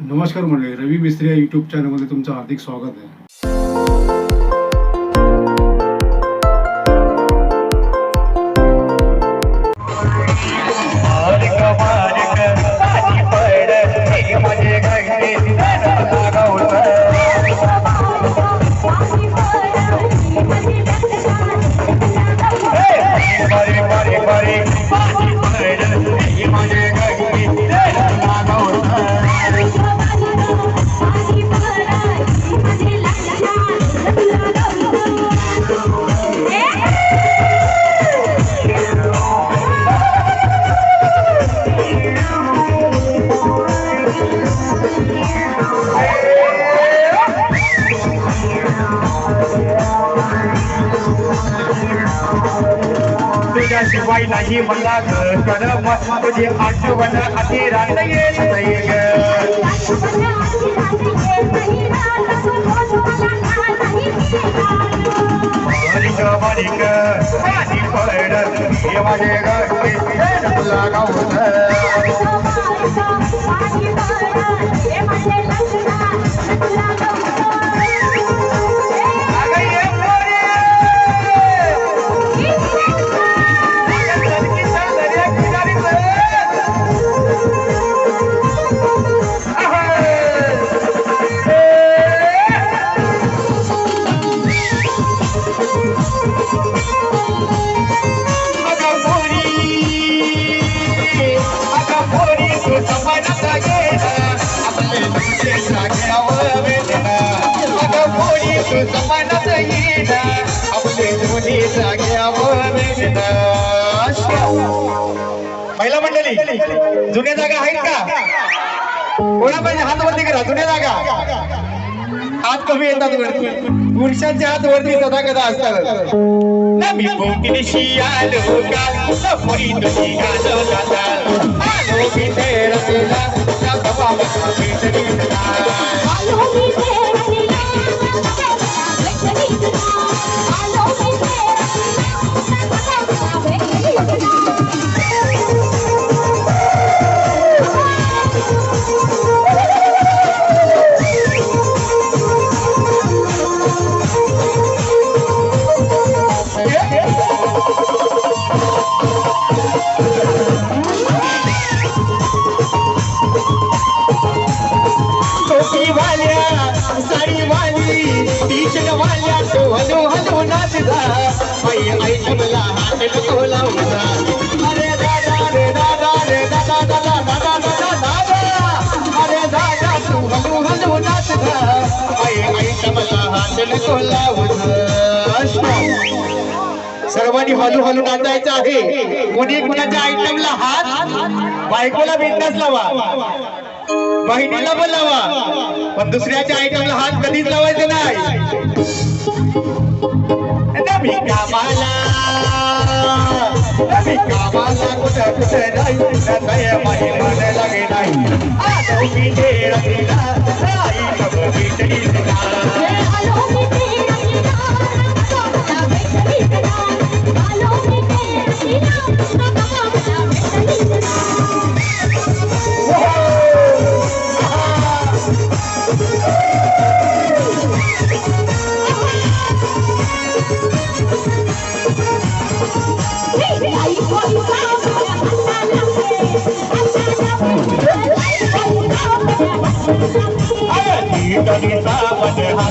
नमस्कार मंडळी रवी मिस्त्री या यूट्यूब चॅनलमध्ये तुमचं हार्दिक स्वागत आहे. तुझ्याशिवाय नाही मला करम तुझी आठवण अति रात येत नाही ग बारीक बारीक पाणी हे माझे घंटे लागवत पोरी, तू आपले दोन्ही महिला मंडळी जुन्या जागा आहेत का? कोणा पाहिजे हात वरती करा जुन्या जागा. हात कमी येतात वरती. पुरुषांचे हात वरती कदा कदा असतात. नमी पोकिनीशी आलो का? सफरी तुझी आलो मी साडी वाली वाल्या तो हलू हलू नाचदा. आई आई मला हात नको अरे दादा रे दादा रे दादा दादा दादा दादा दादा. अरे दादा तू नाचदा. आई आई मला हात नको लावला सर्वांनी हळूहळू नाचायचं आहे. कोणी कुणाच्या आयटमला हात. बायकोला बिंदास लावा. बहिणीला पण लावा पण दुसऱ्याच्या आयटमला हात कधीच लावायचे नाही. कामाला. कामाला कुठं कुठं नाही. नसय माही मन लागे नाही.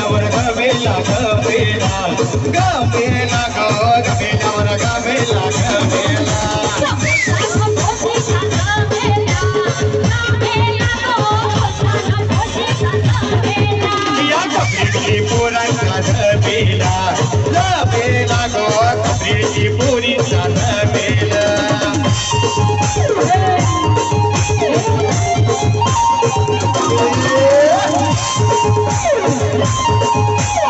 नवर गवेला गवेला गवेला गवेला नवर गवेला गवेला पूरा साध बेला बेला गो कपड़े पूरी साध Yeah.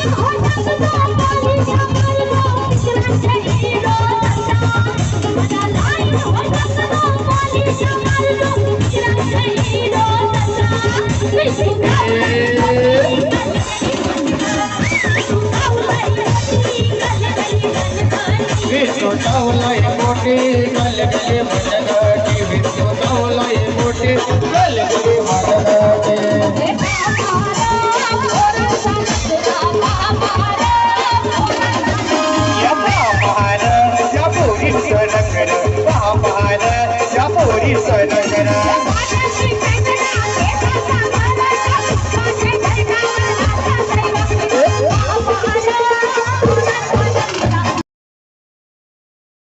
Oh,